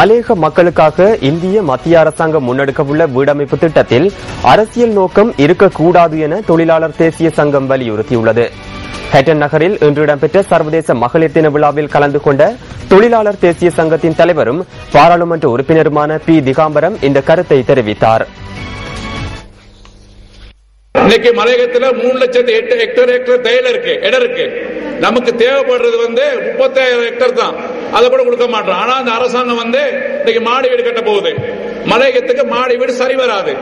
மலேக மக்களுக்காக இந்திய மத்திய அரசாங்கம் முன்னெடுக்கவுள்ள வீடமைப்பு திட்டத்தில் அரசியல் நோக்கம் இருக்கக்கூடாது என தொழிலாளர் தேசிய சங்கம் வலியுறுத்தியுள்ளது. ஹெட்டன் நகரில் இன்று இடம்பெற்ற சர்வதேச மகளிர் தின விழாவில் கலந்து கொண்ட தொழிலாளர் தேசிய சங்கத்தின் தலைவரும் பாராளுமன்ற உறுப்பினருமான பி. திகாம்பரம் இந்த கருத்தை தெரிவித்தார். இன்னைக்கு மலையகத்தில் மூணு லட்சத்து எட்டு ஹெக்டர் ஹெக்டர் தையல் இருக்கு இடம் இருக்கு. நமக்கு தேவைப்படுறது வந்து முப்பத்தாயிரம் ஹெக்டர் தான். அதை கூட கொடுக்க மாட்டோம். ஆனா அந்த அரசாங்கம் வந்து இன்னைக்கு மாடி வீடு கட்ட போகுது. மலையகத்துக்கு மாடி வீடு சரி வராது.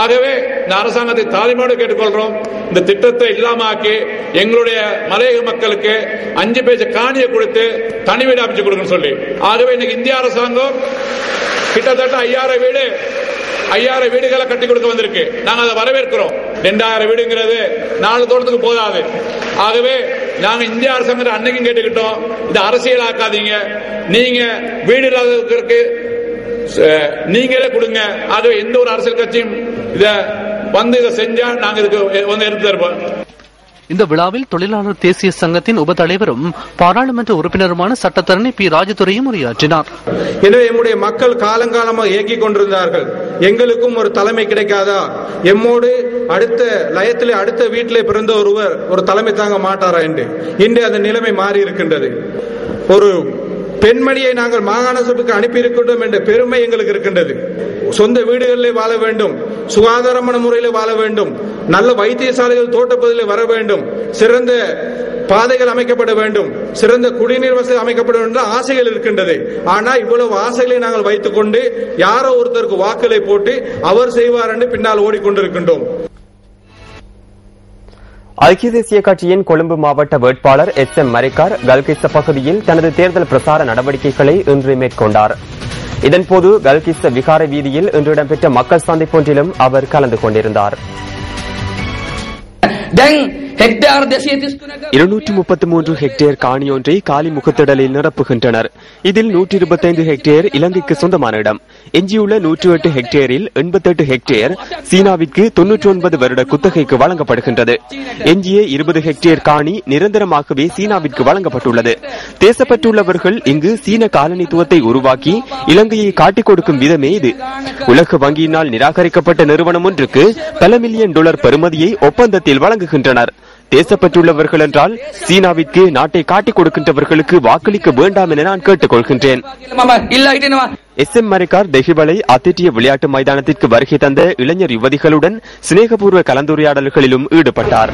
ஆகவே இந்த அரசாங்கத்தை தாலிமோடு கேட்டுக்கொள்றோம். இந்த திட்டத்தை இல்லாமாக்கி எங்களுடைய மலையக மக்களுக்கு அஞ்சு பேஜ காணியை கொடுத்து தனி வீடு அமைச்சு கொடுக்கணும்னு சொல்லி. ஆகவே இன்னைக்கு இந்திய அரசாங்கம் கிட்டத்தட்ட ஐயாயிரம் வீடு ஐயாயிரம் வீடுகளை கட்டி கொடுக்க வந்திருக்கு. நாங்கள் அதை வரவேற்கிறோம். ரெண்டாயிரம் வீடுங்கிறது நாலு தோட்டத்துக்கு போதாது. ஆகவே நாங்க இந்திய அரசாங்கத்தை அன்னைக்கும் கேட்டுக்கிட்டோம். இது அரசியல் ஆக்காதீங்க நீங்க வீடு இல்லாதவர்களுக்கு நீங்களே கொடுங்க. ஆகவே எந்த ஒரு அரசியல் கட்சியும் இத வந்து இதை செஞ்சா நாங்க இதுக்கு வந்து எடுத்து தருவோம். இந்த விழாவில் தொழிலாளர் தேசிய சங்கத்தின் உபதலைவரும் பாராளுமன்ற உறுப்பினருமான சட்டத்தரணி பி. ராஜதுரையும் உரையாற்றினார். எனவே எம்முடைய மக்கள் காலங்காலமாக இயக்கிக் கொண்டிருந்தார்கள். எங்களுக்கும் ஒரு தலைமை கிடைக்காதா? எம்மோடு அடுத்த லயத்தில் அடுத்த வீட்டிலே பிறந்த ஒருவர் ஒரு தலைமை தாங்க மாட்டாரா என்று. இன்று அந்த நிலைமை மாறி இருக்கின்றது. ஒரு பெண்மணியை நாங்கள் மாகாண சபைக்கு அனுப்பி இருக்கின்றோம் என்ற பெருமை எங்களுக்கு இருக்கின்றது. சொந்த வீடுகளிலே வாழ வேண்டும். சுகாதாரமான முறையில் வாழ வேண்டும். நல்ல வைத்தியசாலைகள் தோட்டப்பகுதியில் வர வேண்டும். சிறந்த பாதைகள் அமைக்கப்பட வேண்டும். சிறந்த குடிநீர் வசதி அமைக்கப்பட வேண்டும் என்ற ஆசைகள் இருக்கின்றது. ஆனா இவ்வளவு ஆசைகளை நாங்கள் வைத்துக் கொண்டு யாரோ ஒருத்தருக்கு வாக்களை போட்டு அவர் செய்வார் என்று பின்னால் ஓடிக்கொண்டிருக்கின்றோம். ஐக்கிய தேசிய கட்சியின் கொழும்பு மாவட்ட வேட்பாளர் எஸ் எம் மரிக்கார் கல்கிஸ்த பகுதியில் தனது தேர்தல் பிரசார நடவடிக்கைகளை இன்று மேற்கொண்டார். இதன்போது கல்கிஸ்த விகார வீதியில் இன்று இடம்பெற்ற மக்கள் சந்திப்பொன்றிலும் அவர் கலந்து கொண்டிருந்தார். இருநூற்றி முப்பத்தி மூன்று ஹெக்டேர் காணியொன்றை காலி முகத்திடலில் நிரப்புகின்றனர். இதில் நூற்றி இருபத்தைந்து ஹெக்டேர் இலங்கைக்கு சொந்தமான இடம். எஞ்சியுள்ள நூற்றி எட்டு ஹெக்டேரில் எண்பத்தெட்டு ஹெக்டேர் சீனாவிற்கு தொன்னூற்றி ஒன்பது வருட குத்தகைக்கு வழங்கப்படுகின்றது. எஞ்சிய இருபது ஹெக்டேர் காணி நிரந்தரமாகவே சீனாவிற்கு வழங்கப்பட்டுள்ளது. தேசப்பட்டுள்ளவர்கள் இங்கு சீன காலனித்துவத்தை உருவாக்கி இலங்கையை காட்டிக் கொடுக்கும் விதமே இது. உலக வங்கியினால் நிராகரிக்கப்பட்ட நிறுவனம் ஒன்றுக்கு பல மில்லியன் டாலர் பெறுமதியை ஒப்பந்தத்தில் வழங்குகின்றனர். பேசப்பட்டுள்ளவர்கள் என்றால் சீனாவிற்கு நாட்டை காட்டிக் கொடுக்கின்றவர்களுக்கு வாக்களிக்க வேண்டாம் என நான் கேட்டுக் கொள்கின்றேன் எஸ் எம் மரிக்கார் தெஹிபலை அத்திட்டிய விளையாட்டு மைதானத்திற்கு வருகை தந்த இளைஞர் யுவதிகளுடன் சிநேகபூர்வ கலந்துரையாடல்களிலும் ஈடுபட்டார்.